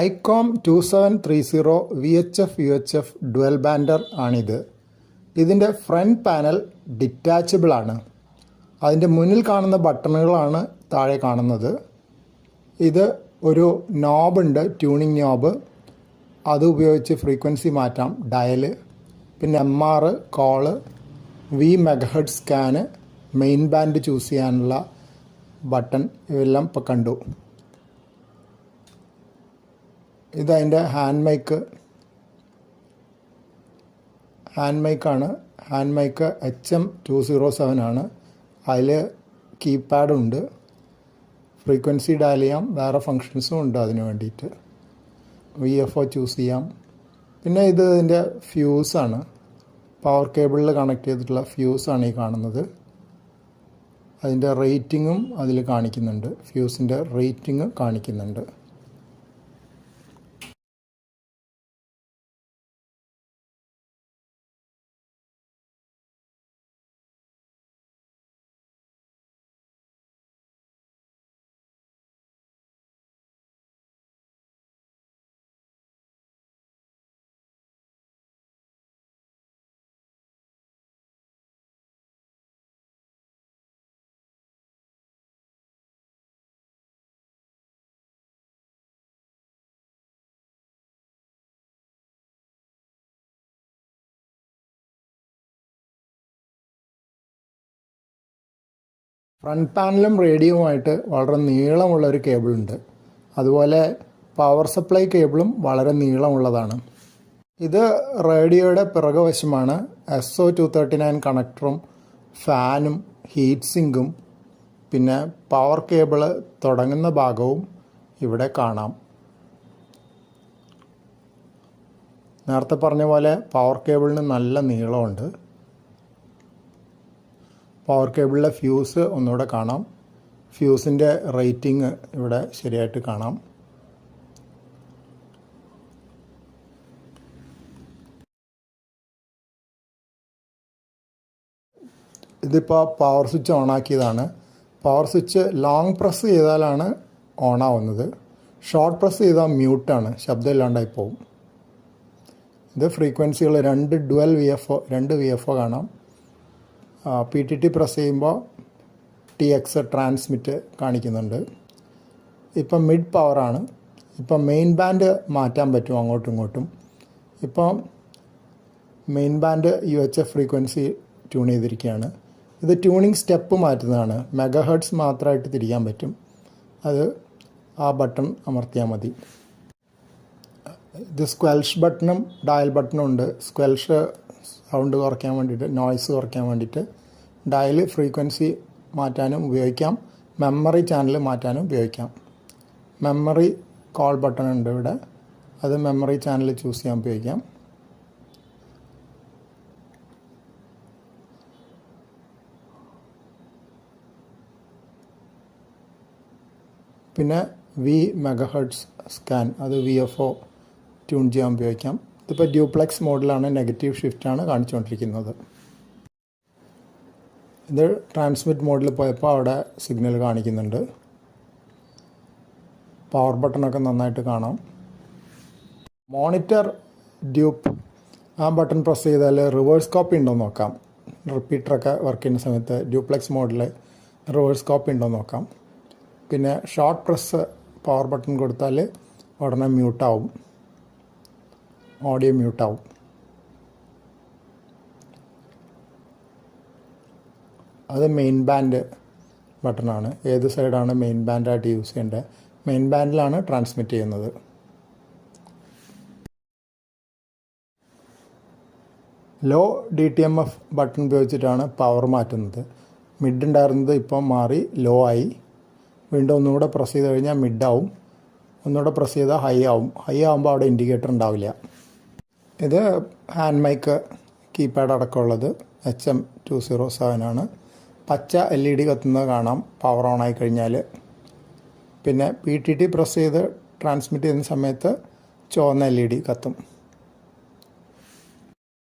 Icom two seven three zero V H F U H F dual bander ആണിത്. ഇതിന്റെ front panel detachable ആണ്. അതിന്റെ മുന്നിൽ കാണുന്ന ബട്ടണുകളാണ് താഴെ കാണുന്നത്. ഇത് ഒരു നോബ് ഉണ്ട് ട്യൂണിംഗ് നോബ് അത് ഉപയോഗിച്ച് ഫ്രീക്വൻസി മാറ്റാം ഡയൽ പിന്നെ M R call V megahertz scan main band choose ചെയ്യാനുള്ള ബട്ടൺ ഇവെല്ലാം ഇപ്പോൾ കണ്ടു. ഇതതിന്റെ hand mic hand മൈക്കാണ് hand mic H M two zero seven ആണ്. അതിൽ കീപാഡുണ്ട് ഫ്രീക്വൻസി ഡയൽ ചെയ്യാം. വേറെ ഫങ്ഷൻസും ഉണ്ട് അതിന് വേണ്ടിയിട്ട്. വി എഫ് ഒ ചൂസ് ചെയ്യാം. പിന്നെ ഇത് ഇതിന്റെ ഫ്യൂസാണ് പവർ കേബിളിൽ കണക്ട് ചെയ്തിട്ടുള്ള ഫ്യൂസാണ് ഈ കാണുന്നത്. അതിന്റെ റേറ്റിങ്ങും അതിൽ കാണിക്കുന്നുണ്ട്. ഫ്യൂസിന്റെ റേറ്റിംഗ് കാണിക്കുന്നുണ്ട്. ഫ്രണ്ട് പാനലും റേഡിയോവുമായിട്ട് വളരെ നീളമുള്ള ഒരു കേബിളുണ്ട് അതുപോലെ പവർ സപ്ലൈ കേബിളും വളരെ നീളമുള്ളതാണ്. ഇത് റേഡിയോയുടെ പിറകുവശമാണ്. S O two thirty nine കണക്ടറും ഫാനും ഹീറ്റ് സിങ്കും പിന്നെ പവർ കേബിൾ തുടങ്ങുന്ന ഭാഗവും ഇവിടെ കാണാം. നേരത്തെ പറഞ്ഞ പോലെ പവർ കേബിളിന് നല്ല നീളമുണ്ട്. പവർ കേബിളിലെ ഫ്യൂസ് ഒന്നുകൂടെ കാണാം. ഫ്യൂസിന്റെ റേറ്റിംഗ് ഇവിടെ ശരിയായിട്ട് കാണാം. ഇതിപ്പോൾ പവർ സ്വിച്ച് ഓണാക്കിയതാണ് പവർ സ്വിച്ച് ലോങ് പ്രസ് ചെയ്താലാണ് ഓണാവുന്നത് ഷോർട്ട് പ്രസ് ചെയ്താൽ മ്യൂട്ടാണ് ശബ്ദം ഇല്ലാണ്ടായി പോകും ഇത് ഫ്രീക്വൻസികൾ രണ്ട് ഡുവൽ വി എഫ് ഒ രണ്ട് വി എഫ് ഒ കാണാം. പി ടി ടി പ്രസ് ചെയ്യുമ്പോൾ ടി എക്സ് ട്രാൻസ്മിറ്റ് കാണിക്കുന്നുണ്ട്. ഇപ്പം മിഡ് പവറാണ് ഇപ്പം മെയിൻ ബാൻഡ് മാറ്റാൻ പറ്റും അങ്ങോട്ടും ഇങ്ങോട്ടും? ഇപ്പം main band U H F frequency tune ചെയ്തിരിക്കുകയാണ്. ഇത് ട്യൂണിങ് സ്റ്റെപ്പ് മാറ്റുന്നതാണ്. മെഗാ ഹെർട്സ് മാത്രമായിട്ട് തിരിക്കാൻ പറ്റും. അത് ആ ബട്ടൺ അമർത്തിയാൽ മതി. ഇത് സ്ക്വൽഷ് ബട്ടണും ഡയൽ ബട്ടണും ഉണ്ട്. സ്ക്വൽഷ് സൗണ്ട് കുറയ്ക്കാൻ വേണ്ടിയിട്ട് നോയ്സ് കുറയ്ക്കാൻ വേണ്ടിയിട്ട് ഡയൽ ഫ്രീക്വൻസി മാറ്റാനും ഉപയോഗിക്കാം. മെമ്മറി ചാനൽ മാറ്റാനും ഉപയോഗിക്കാം. മെമ്മറി കോൾ ബട്ടൺ ഉണ്ട് ഇവിടെ. അത് മെമ്മറി ചാനൽ ചൂസ് ചെയ്യാൻ ഉപയോഗിക്കാം. പിന്നെ വി മെഗഹർട്സ് സ്കാൻ അത് വി എഫ് ഒ ട്യൂൺ ചെയ്യാൻ ഉപയോഗിക്കാം. ഇതിപ്പോൾ ഡ്യൂപ്ലക്സ് മോഡലാണ് നെഗറ്റീവ് ഷിഫ്റ്റാണ് കാണിച്ചുകൊണ്ടിരിക്കുന്നത്. ഇത് ട്രാൻസ്മിറ്റ് മോഡിൽ പോയപ്പോൾ അവിടെ സിഗ്നൽ കാണിക്കുന്നുണ്ട്. പവർ ബട്ടണൊക്കെ നന്നായിട്ട് കാണാം. Monitor dup. ആ ബട്ടൺ പ്രസ് ചെയ്താൽ റിവേഴ്സ് കോപ്പി ഉണ്ടോ നോക്കാം. റിപ്പീറ്ററൊക്കെ വർക്ക് ചെയ്യുന്ന സമയത്ത് ഡ്യൂപ്ലെക്സ് മോഡിൽ റിവേഴ്സ് കോപ്പി ഉണ്ടോ നോക്കാം. പിന്നെ ഷോർട്ട് പ്രസ് പവർ ബട്ടൺ കൊടുത്താൽ ഉടനെ മ്യൂട്ടാവും. ഓഡിയോ മ്യൂട്ടാവും. അത് മെയിൻ ബാൻഡ് ബട്ടണാണ് ഏത് സൈഡാണ് മെയിൻ ബാൻഡായിട്ട് യൂസ് ചെയ്യേണ്ടത്? മെയിൻ ബാൻഡിലാണ് ട്രാൻസ്മിറ്റ് ചെയ്യുന്നത്. Low D T M F button ഉപയോഗിച്ചിട്ടാണ് പവർ മാറ്റുന്നത്. മിഡ് ഉണ്ടായിരുന്നത് ഇപ്പം മാറി ലോ ആയി. വീണ്ടും ഒന്നുകൂടെ പ്രസ് ചെയ്ത് കഴിഞ്ഞാൽ മിഡ് ആവും. ഒന്നുകൂടെ പ്രസ് ചെയ്താൽ ഹൈ ആവും. ഹൈ ആവുമ്പോൾ അവിടെ ഇൻഡിക്കേറ്റർ ഉണ്ടാവില്ല. ഇത് hand mic keypad അടക്കമുള്ളത് H M two zero seven ആണ്. പച്ച എൽ ഇ ഡി കത്തുന്നത് കാണാം. പവർ ഓൺ ആയി കഴിഞ്ഞാൽ പിന്നെ പി ടി ടി പ്രസ് ചെയ്ത് ട്രാൻസ്മിറ്റ് ചെയ്യുന്ന സമയത്ത് ചുവന്ന എൽ ഇ ഡി കത്തും.